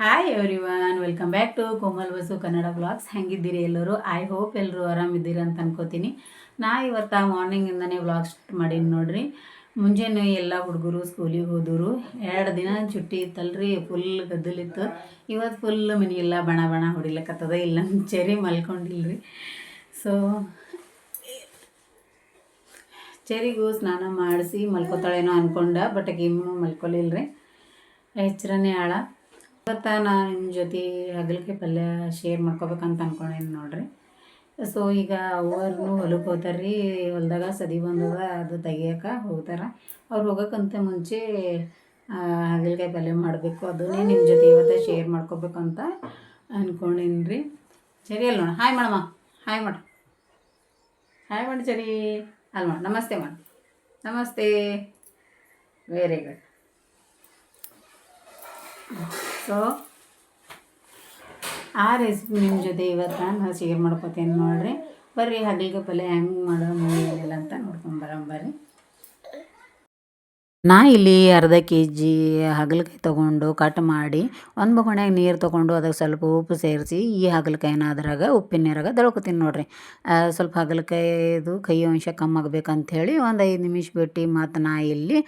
Hi every welcome back to Komal Basu Kannada blogs ಹೆಂಗಿದ್ದೀರಿ ಎಲ್ಲರೂ? I hope ಎಲ್ಲರೂ ಆರಾಮಿದ್ದೀರಿ ಅಂತ ಅನ್ಕೋತೀನಿ. ನಾ ಇವತ್ತು ಮಾರ್ನಿಂಗಿಂದನೇ ಬ್ಲಾಗ್ ಸ್ಟಾರ್ಟ್ ಮಾಡೀನಿ ನೋಡ್ರಿ. ಮುಂಜಾನೆ ಎಲ್ಲ ಹುಡುಗರು ಸ್ಕೂಲಿಗೆ ಹೋದರು. ಎರಡು ದಿನ ಚುಟ್ಟಿ ಇತ್ತಲ್ರಿ ಫುಲ್ ಗದ್ದಲಿತ್ತು ಇವತ್ತು ಫುಲ್ ಮನೆಗೆಲ್ಲ ಬಣ ಬಣ ಹೊಡಿಲಕ್ಕತ್ತದ ಇಲ್ಲ ಚೆರಿ ಮಲ್ಕೊಂಡಿಲ್ರಿ. ಸೊ ಚೆರಿಗೂ ಸ್ನಾನ ಮಾಡಿಸಿ ಮಲ್ಕೋತಾಳೇನೋ ಅನ್ಕೊಂಡ, ಬಟ್ ಇನ್ನೂ ಮಲ್ಕೊಲಿಲ್ರಿ. ಎಚ್ಚರನೇ ಆಳ. ಇವತ್ತು ನಾನು ನಿಮ್ಮ ಜೊತೆ ಹಾಗಲಕಾಯಿ ಪಲ್ಯ ಶೇರ್ ಮಾಡ್ಕೋಬೇಕಂತ ಅಂದ್ಕೊಂಡೇನು ನೋಡ್ರಿ. ಸೊ ಈಗ ಅವ್ರನ್ನೂ ಹೊಲಕ್ಕೆ ಹೋಗ್ತಾರೆ ರೀ ಹೊಲ್ದಾಗ ಸದಿ ಬಂದದ, ಅದು ತೆಗಿಯೋಕೆ ಹೋಗ್ತಾರೆ. ಅವ್ರು ಹೋಗೋಕ್ಕಂತ ಮುಂಚೆ ಹಾಗಲಕಾಯಿ ಪಲ್ಯ ಮಾಡಬೇಕು. ಅದನ್ನೇ ನಿಮ್ಮ ಜೊತೆ ಇವತ್ತು ಶೇರ್ ಮಾಡ್ಕೋಬೇಕಂತ ಅಂದ್ಕೊಂಡೇನು ರೀ ಸರಿ ಅಲ್ಲ ನೋಡ. ಹಾಯ್ ಮಾಡಮ್ಮ ಹಾಯ್ ಮಾಡು ಹಾಯ್ ಮಾಡಿ ಸರಿ. ಅಲ್ಲ ಮಾಡು ನಮಸ್ತೆ ಮಾಡು ನಮಸ್ತೆ. ವೆರಿ ಗುಡ್ ಸೊ ಆ ರೆಸಿಪಿ ನಿಮ್ಮ ಜೊತೆ ಇವತ್ತು ನಾನು ಶೇರ್ ಮಾಡ್ಕೊತೀನಿ ನೋಡಿರಿ. ಬರ್ರಿ ಹಗಲಿಗೆ ಪಲ್ಯ ಹೆಂಗೆ ಮಾಡೋ ಏನಿಲ್ಲ ಅಂತ ನೋಡ್ಕೊಂಡು ಬರೋಂಬರ್ರಿ ನಾ ಇಲ್ಲಿ ಅರ್ಧ ಕೆ ಜಿ ಹಾಗಲಕಾಯಿ ತೊಗೊಂಡು ಕಟ್ ಮಾಡಿ ಒಂದು ಬೊಗಣ್ಯಾಗ ನೀರು ತೊಗೊಂಡು ಅದಕ್ಕೆ ಸ್ವಲ್ಪ ಉಪ್ಪು ಸೇರಿಸಿ ಈ ಹಾಗಲಕಾಯಿನ ಅದ್ರಾಗ ಉಪ್ಪಿನ ನೀರಾಗ ದಳ್ಕೊತೀನಿ ನೋಡಿರಿ. ಸ್ವಲ್ಪ ಹಾಗಲಕಾಯಿದು ಕೈ ಅಂಶ ಕಮ್ಮಿ ಆಗ್ಬೇಕಂಥೇಳಿ ಒಂದು ಐದು ನಿಮಿಷ ಬಿಟ್ಟು ಮತ್ತು ನಾ ಇಲ್ಲಿ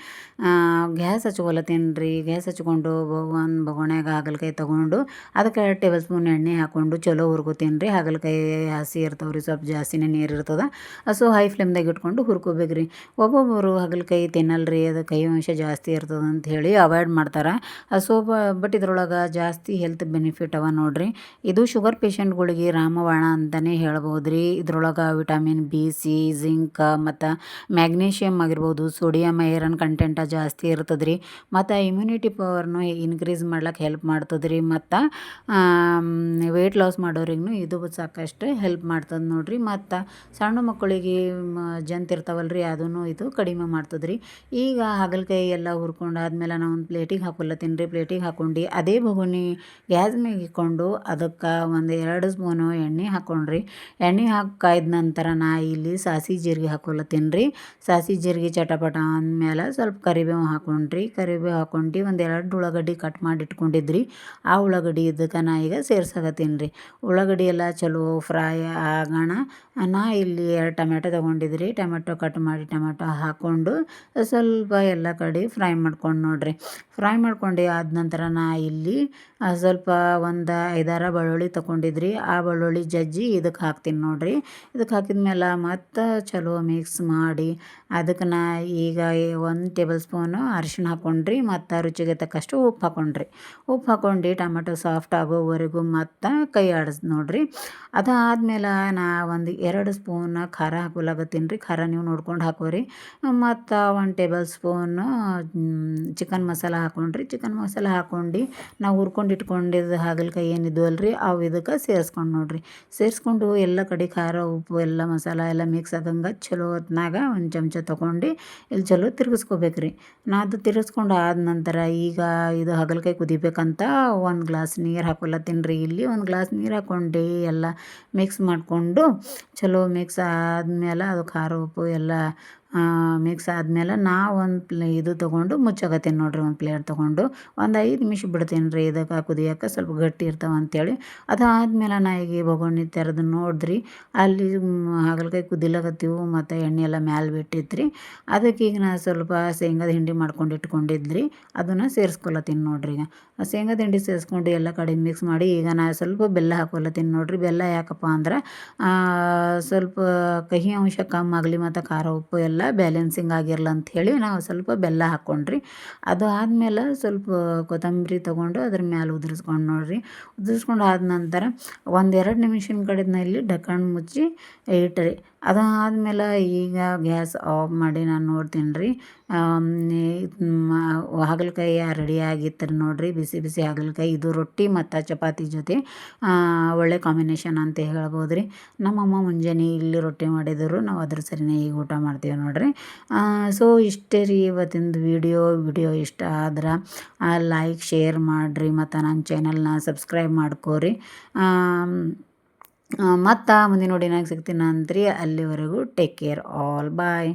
ಗ್ಯಾಸ್ ಹಚ್ಕೊಲತ್ತೀನಿ ರೀ ಗ್ಯಾಸ್ ಹಚ್ಕೊಂಡು ಒಂದು ಬೊಗಣ್ಯಾಗ ಹಾಗಲಕಾಯಿ ತೊಗೊಂಡು ಅದಕ್ಕೆ ಟೇಬಲ್ ಸ್ಪೂನ್ ಎಣ್ಣೆ ಹಾಕ್ಕೊಂಡು ಚಲೋ ಹುರ್ಕೋತೀನಿ ರೀ. ಹಾಗಲಕಾಯಿ ಹಸಿ ಇರ್ತಾವೆ ರೀ, ಸ್ವಲ್ಪ ಜಾಸ್ತಿನೇ ನೀರು ಇರ್ತದೆ. ಸೊ, ಹೈ ಫ್ಲೇಮ್ದಾಗ ಇಟ್ಕೊಂಡು ಹುರ್ಕೋಬೇಕು ರೀ ಒಬ್ಬೊಬ್ಬರು ಹಾಗಲಕಾಯಿ ತಿನ್ನಲ್ರಿ ರೀ ಕೈ ಅಂಶ ಜಾಸ್ತಿ ಇರ್ತದೆ ಅಂತ ಹೇಳಿ ಅವಾಯ್ಡ್ ಮಾಡ್ತಾರೆ. ಸೊ ಬಟ್ ಇದ್ರೊಳಗೆ ಜಾಸ್ತಿ ಹೆಲ್ತ್ ಬೆನಿಫಿಟ್ ಅವ ನೋಡ್ರಿ. ಇದು ಶುಗರ್ ಪೇಷಂಟ್ಗಳಿಗೆ ರಾಮವಾಣ ಅಂತಲೇ ಹೇಳ್ಬೋದು ರೀ ಇದ್ರೊಳಗೆ ವಿಟಮಿನ್ ಬಿ ಸಿ ಜಿಂಕ್ ಮತ್ತು ಮ್ಯಾಗ್ನೀಷಿಯಮ್ ಆಗಿರ್ಬೋದು ಸೋಡಿಯಂ ಐರನ್ ಕಂಟೆಂಟ ಜಾಸ್ತಿ ಇರ್ತದೆ ರೀ ಮತ್ತು ಇಮ್ಯುನಿಟಿ ಪವರ್ನು ಇನ್ಕ್ರೀಸ್ ಮಾಡ್ಲಿಕ್ಕೆ ಹೆಲ್ಪ್ ಮಾಡ್ತದೆ ರೀ ಮತ್ತು ವೆಯ್ಟ್ ಲಾಸ್ ಮಾಡೋರಿಗೂ ಇದು ಸಾಕಷ್ಟು ಹೆಲ್ಪ್ ಮಾಡ್ತದೆ ನೋಡ್ರಿ. ಮತ್ತು ಸಣ್ಣ ಮಕ್ಕಳಿಗೆ ಜಂತಿರ್ತಾವಲ್ಲ ರೀ ಅದನ್ನು ಇದು ಕಡಿಮೆ ಮಾಡ್ತದೆ ರೀ ಈಗ ಹಾಗಲಕಾಯಿ ಎಲ್ಲ ಹುರ್ಕೊಂಡು ಆದಮೇಲೆ ನಾವು ಒಂದು ಪ್ಲೇಟಿಗೆ ಹಾಕೊಲ್ಲತ್ತೀನಿ ರೀ ಪ್ಲೇಟಿಗೆ ಹಾಕೊಂಡು, ಅದೇ ಬಗುನಿ ಗ್ಯಾಸ್ ಮ್ಯಾಗ ಇಕ್ಕೊಂಡು ಅದಕ್ಕೆ ಒಂದು ಎರಡು ಸ್ಪೂನು ಎಣ್ಣೆ ಹಾಕ್ಕೊಂಡ್ರಿ ಎಣ್ಣೆ ಹಾಕಿ ಕಾಯ್ದ ನಂತರ ನಾ ಇಲ್ಲಿ ಸಾಸಿ ಜೀರಿಗೆ ಹಾಕೊಲ್ಲತ್ತೀನಿ ರೀ ಸಾಸಿ ಜೀರಿಗೆ ಚಟಪಟ ಅಂದಮೇಲೆ ಸ್ವಲ್ಪ ಕರಿಬೇವು ಹಾಕೊಂಡ್ರಿ. ಕರಿಬೇವು ಹಾಕೊಂಡು ಒಂದು ಎರಡು ಉಳ್ಳಾಗಡ್ಡಿ ಕಟ್ ಮಾಡಿ ಇಟ್ಕೊಂಡಿದ್ರಿ. ಆ ಉಳ್ಳಾಗಡ್ಡಿ ಇದಕ್ಕೆ ನಾ ಈಗ ಸೇರ್ಸಕತ್ತೀನಿ ರೀ ಉಳ್ಳಾಗಡ್ಡಿ ಎಲ್ಲ ಚಲೋ ಫ್ರೈ ಆಗೋಣ. ನಾ ಇಲ್ಲಿ ಎರಡು ಟೊಮೆಟೊ ತೊಗೊಂಡಿದ್ರಿ. ಟೊಮೆಟೊ ಕಟ್ ಮಾಡಿ ಟೊಮೆಟೊ ಹಾಕ್ಕೊಂಡು ಸ್ವಲ್ಪ ಎಲ್ಲ ಕಡೆ ಫ್ರೈ ಮಾಡ್ಕೊಂಡು ನೋಡಿರಿ. ಫ್ರೈ ಮಾಡ್ಕೊಂಡು ಆದ ನಂತರ ನಾ ಇಲ್ಲಿ ಸ್ವಲ್ಪ ಒಂದು ಐದಾರು ಬೆಳ್ಳುಳ್ಳಿ ತೊಗೊಂಡಿದ್ರಿ ಆ ಬೆಳ್ಳುಳ್ಳಿ ಜಜ್ಜಿ ಇದಕ್ಕೆ ಹಾಕ್ತೀನಿ ನೋಡಿರಿ. ಇದಕ್ಕೆ ಹಾಕಿದ ಮೇಲೆ ಮತ್ತು ಚಲೋ ಮಿಕ್ಸ್ ಮಾಡಿ ಅದಕ್ಕೆ ನಾ ಈಗ ಒಂದು ಟೇಬಲ್ ಸ್ಪೂನು ಅರಿಶಿಣ ಹಾಕ್ಕೊಂಡ್ರಿ ಮತ್ತು ರುಚಿಗೆ ತಕ್ಕಷ್ಟು ಉಪ್ಪು ಹಾಕ್ಕೊಂಡ್ರಿ ಉಪ್ಪು ಹಾಕ್ಕೊಂಡು ಟೊಮೆಟೊ ಸಾಫ್ಟ್ ಆಗೋವರೆಗೂ ಮತ್ತು ಕೈ ಆಡಿಸ್ ನೋಡಿರಿ. ಅದಾದ್ಮೇಲೆ ನಾ ಒಂದು ಎರಡು ಸ್ಪೂನ್ ಖಾರ ಹಾಕೋಲಾಗತ್ತೀನಿ ರೀ. ಖಾರ ನೀವು ನೋಡ್ಕೊಂಡು ಹಾಕೋರಿ. ಮತ್ತು ಒಂದು ಟೇಬಲ್ ಸ್ಪೂನು ಚಿಕನ್ ಮಸಾಲ ಹಾಕೊಂಡ್ರಿ. ಚಿಕನ್ ಮಸಾಲ ಹಾಕೊಂಡು ನಾವು ಹುರ್ಕೊಂಡು ಇಟ್ಕೊಂಡಿದ್ದು ಹಾಗಲಕಾಯಿ ಏನಿದ್ವು ಅಲ್ರಿ, ಅವು ಇದಕ್ಕೆ ಸೇರಿಸ್ಕೊಂಡು ನೋಡಿರಿ. ಸೇರಿಸ್ಕೊಂಡು ಎಲ್ಲ ಕಡೆ ಖಾರ, ಉಪ್ಪು, ಎಲ್ಲ ಮಸಾಲ ಎಲ್ಲ ಮಿಕ್ಸ್ ಆದಂಗೆ ಚಲೋ ಹೊತ್ನಾಗ ಒಂದು ಚಮಚ ತೊಗೊಂಡು ಇಲ್ಲಿ ಚಲೋ ತಿರುಗಿಸ್ಕೋಬೇಕ್ರಿ. ನಾ ಅದು ತಿರ್ಗಿಸ್ಕೊಂಡು ಆದ ನಂತರ ಈಗ ಇದು ಹಾಗಲಕಾಯಿ ಕುದಿಬೇಕಂತ ಒಂದು ಗ್ಲಾಸ್ ನೀರು ಹಾಕೊಲ್ಲ ತಿನ್ರಿ. ಇಲ್ಲಿ ಒಂದು ಗ್ಲಾಸ್ ನೀರು ಹಾಕ್ಕೊಂಡು ಎಲ್ಲ ಮಿಕ್ಸ್ ಮಾಡಿಕೊಂಡು ಚಲೋ ಮಿಕ್ಸ್ ಆದಮೇಲೆ ಅದು ಖಾರ, ಉಪ್ಪು ಎಲ್ಲ ಮಿಕ್ಸ್ ಆದಮೇಲೆ ನಾ ಒಂದು ಪ್ಲೇ ಇದು ತೊಗೊಂಡು ಮುಚ್ಚಕತ್ತೀನಿ ನೋಡಿರಿ, ಒಂದು ಪ್ಲೇಟ್ ತೊಗೊಂಡು. ಒಂದು ಐದು ನಿಮಿಷ ಬಿಡ್ತೀನಿ ರೀ ಇದಕ್ಕೆ ಕುದಿಯೋಕೆ ಸ್ವಲ್ಪ ಗಟ್ಟಿ ಇರ್ತಾವೆ ಅಂಥೇಳಿ ಅದಾದಮೇಲೆ ನಾ ಈಗ ಬೊಗಣಿ ತೆರೆದು ನೋಡಿದ್ರಿ. ಅಲ್ಲಿ ಹಾಗಲಕಾಯಿ ಕುದಿಲಕತ್ತೀವು, ಮತ್ತು ಎಣ್ಣೆ ಎಲ್ಲ ಮ್ಯಾಲೆ ಬಿಟ್ಟಿತ್ರಿ. ಅದಕ್ಕೆ ಈಗ ನಾ ಸ್ವಲ್ಪ ಶೇಂಗಾದ ಹಿಂಡಿ ಮಾಡ್ಕೊಂಡು ಇಟ್ಕೊಂಡಿದ್ರಿ. ಅದನ್ನು ಸೇರಿಸ್ಕೊಳತ್ತೀನಿ ನೋಡಿರಿ ಈಗ. ಶೇಂಗಾದ ಹಿಂಡಿ ಸೇರಿಸ್ಕೊಂಡು ಎಲ್ಲ ಕಡೆ ಮಿಕ್ಸ್ ಮಾಡಿ ಈಗ ನಾ ಸ್ವಲ್ಪ ಬೆಲ್ಲ ಹಾಕೊಲತ್ತೀನಿ ನೋಡಿರಿ. ಬೆಲ್ಲ ಯಾಕಪ್ಪ ಅಂದ್ರೆ ಸ್ವಲ್ಪ ಕಹಿ ಅಂಶ ಕಮ್ಮಿ ಆಗಲಿ, ಮತ್ತು ಖಾರ ಉಪ್ಪು ಎಲ್ಲ ಬ್ಯಾಲೆನ್ಸಿಂಗ್ ಆಗಿರಲ್ಲ ಅಂಥೇಳಿ ನಾವು ಸ್ವಲ್ಪ ಬೆಲ್ಲ ಹಾಕ್ಕೊಂಡ್ರಿ ಅದು ಆದಮೇಲೆ ಸ್ವಲ್ಪ ಕೊತ್ತಂಬರಿ ತೊಗೊಂಡು ಅದ್ರ ಮೇಲೆ ಉದುರಿಸ್ಕೊಂಡು ನೋಡ್ರಿ. ಉದುರಿಸ್ಕೊಂಡು ಆದ ನಂತರ ಒಂದೆರಡು ನಿಮಿಷದ ಇಲ್ಲಿ ಢಕ್ಕಣ್ ಮುಚ್ಚಿ ಇಟ್ರಿ ಅದಾದಮೇಲೆ ಈಗ ಗ್ಯಾಸ್ ಆಫ್ ಮಾಡಿ ನಾನು ನೋಡ್ತೀನಿ ರೀ ಹಾಗಲಕಾಯಿ ರೆಡಿ ಆಗಿತ್ತು ನೋಡಿರಿ. ಬಿಸಿ ಬಿಸಿ ಹಾಗಲಕಾಯಿ, ಇದು ರೊಟ್ಟಿ ಮತ್ತು ಚಪಾತಿ ಜೊತೆ ಒಳ್ಳೆ ಕಾಂಬಿನೇಷನ್ ಅಂತ ಹೇಳ್ಬೋದು ರೀ ನಮ್ಮಮ್ಮ ಮುಂಜಾನೆ ಇಲ್ಲಿ ರೊಟ್ಟಿ ಮಾಡಿದರು. ನಾವು ಅದ್ರ ಸರಿನೇ ಈಗ ಊಟ ಮಾಡ್ತೀವಿ ನೋಡಿರಿ. ಸೊ ಇಷ್ಟೇ ರೀ ಇವತ್ತಿಂದು ವಿಡಿಯೋ ವಿಡಿಯೋ ಇಷ್ಟ ಆದ್ರೆ ಲೈಕ್ ಶೇರ್ ಮಾಡಿರಿ. ಮತ್ತು ನನ್ನ ಚಾನಲ್ನ ಸಬ್ಸ್ಕ್ರೈಬ್ ಮಾಡ್ಕೋರಿ. ಮತ್ತು ಮುಂದಿನ ನೋಡಿನಾಗ ಸಿಗ್ತೀನಿ ಅಂತ್ರಿ ಅಲ್ಲಿವರೆಗೂ ಟೇಕ್ ಕೇರ್ ಆಲ್ ಬಾಯ್